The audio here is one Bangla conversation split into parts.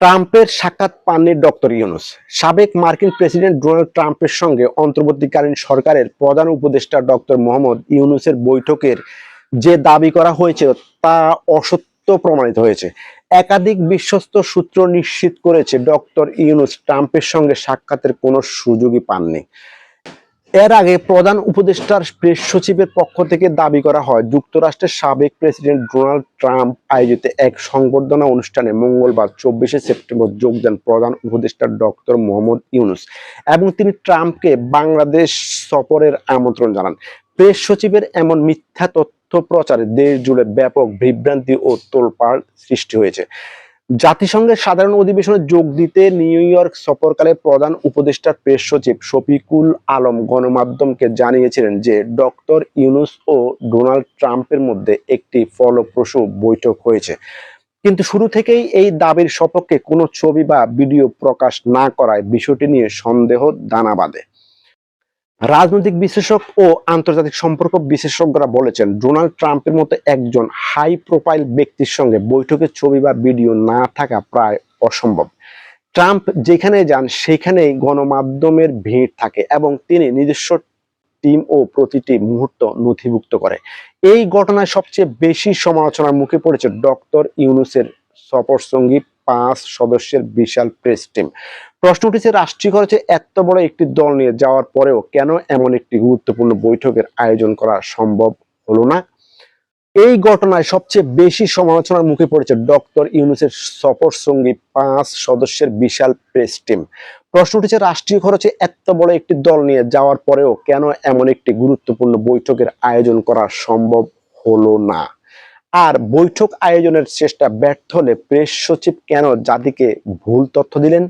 ট্রাম্পের সাক্ষাৎ পাননি ডক্টর ইউনুস। সাবেক মার্কিন প্রেসিডেন্ট ডোনাল্ড ট্রাম্পের সঙ্গে অন্তর্বর্তীকালীন সরকারের প্রধান উপদেষ্টা ডক্টর মোহাম্মদ ইউনুসের বৈঠকের যে দাবি করা হয়েছিল তা অসত্য প্রমাণিত হয়েছে। একাধিক বিশ্বস্ত সূত্র নিশ্চিত করেছে ডক্টর ইউনুস ট্রাম্পের সঙ্গে সাক্ষাতের কোনো সুযোগই পাননি। এর আগে প্রধান উপদেষ্টার প্রেস সচিবের পক্ষ থেকে দাবি করা হয়, যুক্তরাষ্ট্রের সাবেক প্রেসিডেন্ট ডোনাল্ড ট্রাম্প আয়োজিত এক সংবর্ধনা অনুষ্ঠানে মঙ্গলবার চব্বিশে সেপ্টেম্বর যোগ দেন প্রধান উপদেষ্টা ডক্টর মোহাম্মদ ইউনুস এবং তিনি ট্রাম্পকে বাংলাদেশ সফরের আমন্ত্রণ জানান। প্রেস সচিবের এমন মিথ্যা তথ্য প্রচারে দেশ জুড়ে ব্যাপক বিভ্রান্তি ও তোলপাড় সৃষ্টি হয়েছে। জাতিসংঘের সাধারণ অধিবেশনে যোগ দিতে নিউ ইয়র্ক সফরকালে প্রধান উপদেষ্টার প্রেস সচিব শফিকুল আলম গণমাধ্যমকে জানিয়েছিলেন যে ডক্টর ইউনুস ও ডোনাল্ড ট্রাম্পের মধ্যে একটি ফলপ্রসূ বৈঠক হয়েছে। কিন্তু শুরু থেকেই এই দাবির সপক্ষে কোনো ছবি বা ভিডিও প্রকাশ না করায় বিষয়টি নিয়ে সন্দেহ দানা বাঁধে। রাজনৈতিক বিশ্লেষক ও আন্তর্জাতিক সম্পর্ক বিশেষজ্ঞরা বলেছেন, ডোনাল্ড ট্রাম্পের মতো একজন হাই প্রোফাইল ব্যক্তির সঙ্গে বৈঠকের ছবি বা ভিডিও না থাকা প্রায় অসম্ভব। ট্রাম্প যেখানে যান, সেখানেই গণমাধ্যমের ভিড় থাকে এবং তিনি নিজস্ব টিম ও প্রতিটি মুহূর্ত নথিভুক্ত করে। এই ঘটনায় সবচেয়ে বেশি সমালোচনার মুখে পড়েছে ডক্টর ইউনুসের সফরসঙ্গী পাঁচ সদস্যের বিশাল প্রেস টিম প্রশ্ন উঠেছে, রাষ্ট্রীয় খরচে এত বড় একটি দল নিয়ে যাওয়ার পরেও কেন এমন একটি গুরুত্বপূর্ণ বৈঠকের আয়োজন করা সম্ভব হলো না? এই ঘটনায় সবচেয়ে বেশি সমালোচনার মুখে পড়েছে ডক্টর ইউনুসের সফর সঙ্গী পাঁচ সদস্যের বিশাল প্রেস টিম প্রশ্ন উঠেছে, রাষ্ট্রীয় খরচে এত বড় একটি দল নিয়ে যাওয়ার পরেও কেন এমন একটি গুরুত্বপূর্ণ বৈঠকের আয়োজন করা সম্ভব হলো না? আর বৈঠক আয়োজনের চেষ্টা ব্যর্থ হলে প্রেস সচিব কেন জাতিকে ভুল তথ্য দিলেন?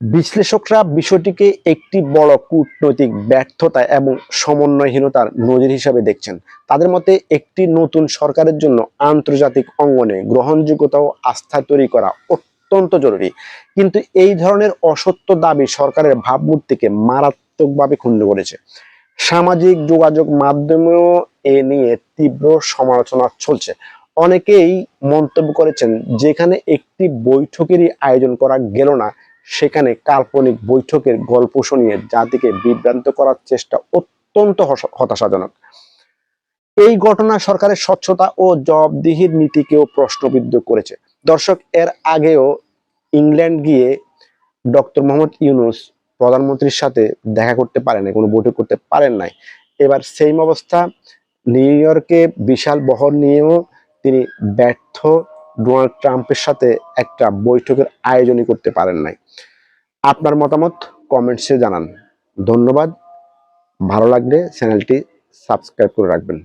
বিশ্লেষকরা বিষয়টিকে একটি বড় কূটনৈতিক ব্যর্থতা এবং সমন্বয়হীনতার নজির হিসাবে দেখছেন। তাদের মতে, একটি নতুন সরকারের জন্য আন্তর্জাতিক অঙ্গনে গ্রহণযোগ্যতা ও আস্থা তৈরি করা অত্যন্ত জরুরি। কিন্তু এই ধরনের অসত্য দাবি সরকারের ভাবমূর্তিকে মারাত্মকভাবে ক্ষুণ্ণ করেছে। সামাজিক যোগাযোগ মাধ্যমেও এ নিয়ে তীব্র সমালোচনা চলছে। অনেকেই মন্তব্য করেছেন, যেখানে একটি বৈঠকেরই আয়োজন করা গেল না, সেখানে কাল্পনিক বৈঠকের গল্প শুনিয়ে জাতিকে বিভ্রান্ত করার চেষ্টা অত্যন্ত হতাশাজনক। এই ঘটনা সরকারের স্বচ্ছতা ও জবাবদিহির নীতিকেও প্রশ্নবিদ্ধ করেছে। দর্শক, এর আগেও ইংল্যান্ড গিয়ে ডক্টর মোহাম্মদ ইউনুস প্রধানমন্ত্রীর সাথে দেখা করতে পারেন নাই, কোনো বৈঠক করতে পারেন নাই। এবার সেম অবস্থা নিউ ইয়র্কে বিশাল বহর নিয়েও তিনি ব্যর্থ ডোনাল্ড ট্রাম্পের সাথে একটা বৈঠকের আয়োজনই করতে পারেন নাই। আপনার মতামত কমেন্টসে জানান। ধন্যবাদ, ভালো লাগলে চ্যানেলটি সাবস্ক্রাইব করে রাখবেন।